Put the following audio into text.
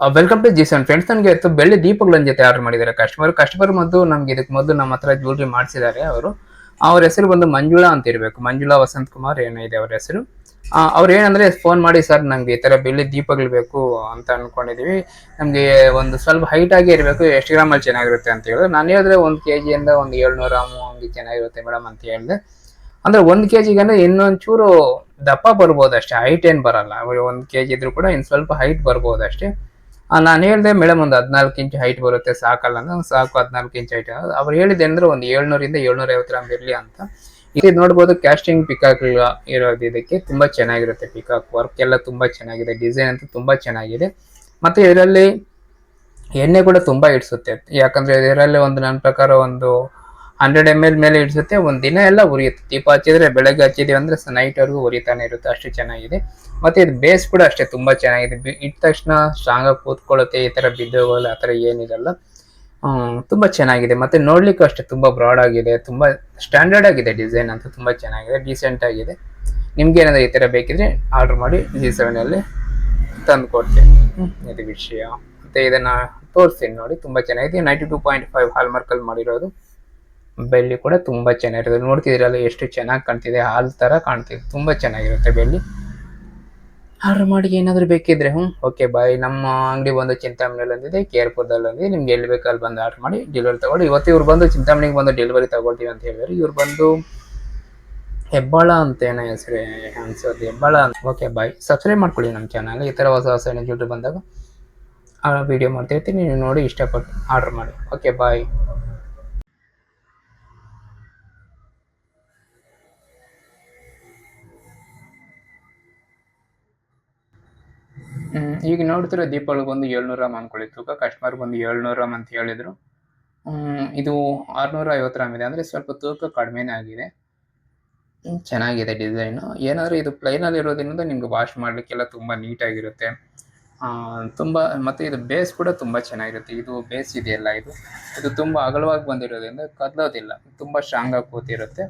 Welcome to ಜಿಸನ್ friends ನನಗೆ ಇವತ್ತು ಬೆಳ್ಳಿ ದೀಪಗಳನ್ನ ಜೊತೆ ಆರ್ಡರ್ ಮಾಡಿದ್ದಾರೆ ಕಸ್ಟಮರ್ ಕಸ್ಟಮರ್ ಮೊದಲು ನಮ್ಗೆ ಇದಕ್ಕೆ ಮೊದಲು ನಮ್ಮ ಹತ್ರ ಜ್ಯುವೆಲ್ರಿ ಮಾಡಿಸಿದ್ದಾರೆ ಅವರು. ಅವ್ರ ಹೆಸರು ಬಂದು ಮಂಜುಳಾ ಅಂತ ಇರಬೇಕು. ಮಂಜುಳಾ ವಸಂತ್ ಕುಮಾರ್ ಏನಿದೆ ಇದೆ ಅವ್ರ ಹೆಸರು. ಅವ್ರು ಏನಂದ್ರೆ ಫೋನ್ ಮಾಡಿ, ಸರ್, ನಂಗೆ ಈ ತರ ಬೆಳ್ಳಿ ದೀಪಗಳು ಬೇಕು ಅಂತ ಅನ್ಕೊಂಡಿದೀವಿ. ನಮ್ಗೆ ಒಂದು ಸ್ವಲ್ಪ ಹೈಟ್ ಆಗಿ ಇರಬೇಕು. ಎಷ್ಟು ಗ್ರಾಮಲ್ಲಿ ಚೆನ್ನಾಗಿರುತ್ತೆ ಅಂತ ಹೇಳಿದ್ರು. ನಾನು ಹೇಳಿದ್ರೆ, ಒಂದು ಕೆ ಜಿಯಿಂದ ಒಂದು ಏಳ್ನೂರು ಗ್ರಾಮು ಹಂಗೆ ಚೆನ್ನಾಗಿರುತ್ತೆ ಮೇಡಮ್ ಅಂತ ಹೇಳಿದೆ. ಅಂದ್ರೆ ಒಂದು ಕೆ ಜಿಗೆ ಅಂದ್ರೆ ಇನ್ನೊಂಚೂರು ದಪ್ಪ ಬರ್ಬೋದು ಅಷ್ಟೇ. ಹೈಟ್ ಏನ್ ಬರಲ್ಲ. ಒಂದು ಕೆ ಜಿ ಇದ್ರು ಕೂಡ ಇನ್ ಸ್ವಲ್ಪ ಹೈಟ್ ಬರ್ಬೋದು ಅಷ್ಟೇ. ನಾನು ಹೇಳಿದೆ ಮೇಡಮ್ ಒಂದು ಹದಿನಾಲ್ಕು ಇಂಚ್ ಹೈಟ್ ಬರುತ್ತೆ, ಸಾಕಲ್ಲ ಅಂದ್ರೆ ಸಾಕು ಹದಿನಾಲ್ಕು ಇಂಚ್ ಹೈಟ್ ಅವ್ರು ಹೇಳಿದೆ ಅಂದ್ರೆ ಒಂದು ಏಳ್ನೂರಿಂದ ಏಳ್ನೂರ ಐವತ್ತು ಗ್ರಾಮ್ ಇರಲಿ ಅಂತ. ಇದು ನೋಡ್ಬೋದು ಕ್ಯಾಸ್ಟಿಂಗ್ ಪಿಕಾಕ್ ಇರೋದು ಇದಕ್ಕೆ ತುಂಬಾ ಚೆನ್ನಾಗಿರುತ್ತೆ ಪಿಕಾಕ್ ವರ್ಕ್ ಎಲ್ಲ ತುಂಬಾ ಚೆನ್ನಾಗಿದೆ ಡಿಸೈನ್ ಅಂತೂ ತುಂಬಾ ಚೆನ್ನಾಗಿದೆ. ಮತ್ತೆ ಇದರಲ್ಲಿ ಎಣ್ಣೆ ಕೂಡ ತುಂಬಾ ಇಡಿಸುತ್ತೆ ಯಾಕಂದ್ರೆ ಇದರಲ್ಲಿ ಒಂದು ನನ್ನ ಪ್ರಕಾರ ಒಂದು ಹಂಡ್ರೆಡ್ ಎಂ ಎಲ್ ಮೇಲೆ ಇಡಿಸುತ್ತೆ, ಒಂದು ದಿನ ಎಲ್ಲ ಉರಿಯುತ್ತೆ. ದೀಪ ಹಚ್ಚಿದ್ರೆ, ಬೆಳಗ್ಗೆ ಹಚ್ಚಿದೀವಿ ಅಂದ್ರೆ ನೈಟ್ ವರೆಗೂ ಉರಿತಾನೆ ಇರುತ್ತೆ, ಅಷ್ಟು ಚೆನ್ನಾಗಿದೆ. ಮತ್ತೆ ಇದು ಬೇಸ್ ಕೂಡ ಅಷ್ಟೇ ತುಂಬಾ ಚೆನ್ನಾಗಿದೆ. ಬಿ- ಇಟ್ಟ ತಕ್ಷಣ ಸ್ಟ್ರಾಂಗ್ ಆಗಿ ಕೂತ್ಕೊಳ್ಳುತ್ತೆ, ಈ ಥರ ಬಿದ್ದೋಗಲ್ಲ ಆ ಥರ ಏನಿರಲ್ಲ. ತುಂಬ ಚೆನ್ನಾಗಿದೆ. ಮತ್ತೆ ನೋಡ್ಲಿಕ್ಕೂ ಅಷ್ಟೇ ತುಂಬಾ ಬ್ರಾಡ್ ಆಗಿದೆ, ತುಂಬಾ ಸ್ಟ್ಯಾಂಡರ್ಡ್ ಆಗಿದೆ ಡಿಸೈನ್ ಅಂತ ತುಂಬಾ ಚೆನ್ನಾಗಿದೆ ಡೀಸೆಂಟ್ ಆಗಿದೆ. ನಿಮ್ಗೆ ಏನಾದ್ರು ಈ ಥರ ಬೇಕಿದ್ರೆ ಆರ್ಡರ್ ಮಾಡಿ ಜಿ ಸೆವೆನ್ ಅಲ್ಲಿ ತಂದು ಕೊಡ್ತೀನಿ. ಇದು ವಿಷಯ. ಮತ್ತೆ ಇದನ್ನ ತೋರಿಸ್ತೀನಿ ನೋಡಿ, ತುಂಬಾ ಚೆನ್ನಾಗಿದೆ. ನೈಂಟಿ ಟೂ ಪಾಯಿಂಟ್ ಫೈವ್ ಹಾಲ್ಮಾರ್ಕಲ್ಲಿ ಮಾಡಿರೋದು. ಬೆಳ್ಳಿ ಕೂಡ ತುಂಬಾ ಚೆನ್ನಾಗಿರುತ್ತೆ. ನೋಡ್ತಿದ್ದೀರಲ್ಲ ಎಷ್ಟು ಚೆನ್ನಾಗಿ ಕಾಣ್ತಿದೆ, ಹಾಲು ಥರ ಕಾಣ್ತಿದೆ. ತುಂಬಾ ಚೆನ್ನಾಗಿರುತ್ತೆ ಬೆಳ್ಳಿ. ಆರ್ಡರ್ ಮಾಡಿ ಏನಾದರೂ ಬೇಕಿದ್ರೆ ಹ್ಞೂ ಓಕೆ, ಬಾಯ್. ನಮ್ಮ ಅಂಗಡಿ ಬಂದು ಚಿಂತಾಮಣಿಯಲ್ಲಿ ಒಂದಿದೆ, ಕೇರ್ಪುರದಲ್ಲಿ ನಿಮ್ಗೆ ಎಲ್ಲಿ ಬೇಕು ಅಲ್ಲಿ ಬಂದು ಆರ್ಡರ್ ಮಾಡಿ ಡೆಲಿವರಿ ತಗೊಳ್ಳಿ. ಇವತ್ತು ಇವ್ರು ಬಂದು ಚಿಂತಾಮಣಿಗೆ ಬಂದು ಡೆಲಿವರಿ ತಗೊಳ್ತೀವಿ ಅಂತ ಹೇಳಿದ್ರು. ಇವ್ರು ಬಂದು ಹೆಬ್ಬಾಳ ಅಂತ ಏನೋ ಹೆಸರು ಅನ್ಸೋದು ಹೆಬ್ಬಾಳ ಓಕೆ, ಬಾಯ್. ಸಬ್ಸ್ಕ್ರೈಬ್ ಮಾಡ್ಕೊಳ್ಳಿ ನಮ್ಮ ಚಾನಲ್ ಈ ಥರ ಹೊಸ ಹೊಸ ಜೊತೆ ಬಂದಾಗ ಆ ವಿಡಿಯೋ ಮಾಡ್ತಿರ್ತೀನಿ ನೀವು ನೋಡಿ ಇಷ್ಟಪಟ್ಟು ಆರ್ಡರ್ ಮಾಡಿ. Okay, bye. ಈಗ ನೋಡ್ತಿರೋ ದೀಪಾವಳಿಗೆ ಬಂದು ಏಳ್ನೂರ ರಾಮ್ ಅನ್ಕೊಳ್ಳಿ ತೂಕ ಕಸ್ಟಮರ್ ಬಂದು ಏಳ್ನೂರ ರಾಮ್ ಅಂತ ಹೇಳಿದ್ರು. ಇದು ಆರುನೂರ ಐವತ್ತು ರಾಮ್ ಇದೆ. ಅಂದ್ರೆ ಸ್ವಲ್ಪ ತೂಕ ಕಡಿಮೆನೇ ಆಗಿದೆ. ಚೆನ್ನಾಗಿದೆ ಡಿಸೈನ್ ಏನಾದ್ರು ಇದು ಪ್ಲೈನ್ ಅಲ್ಲಿ ಇರೋದ್ರಿಂದ ನಿಮ್ಗೆ ವಾಶ್ ಮಾಡ್ಲಿಕ್ಕೆಲ್ಲ ತುಂಬಾ ನೀಟಾಗಿರುತ್ತೆ ತುಂಬಾ, ಮತ್ತೆ ಇದು ಬೇಸ್ ಕೂಡ ತುಂಬಾ ಚೆನ್ನಾಗಿರುತ್ತೆ. ಇದು ಬೇಸ್ ಇದೆಯಲ್ಲ ಇದು. ಇದು ತುಂಬಾ ಅಗಲವಾಗಿ ಬಂದಿರೋದ್ರಿಂದ ಕದಲೋದಿಲ್ಲ. ತುಂಬಾ ಸ್ಟ್ರಾಂಗ್ ಆಗಿ ಕೂತಿರುತ್ತೆ.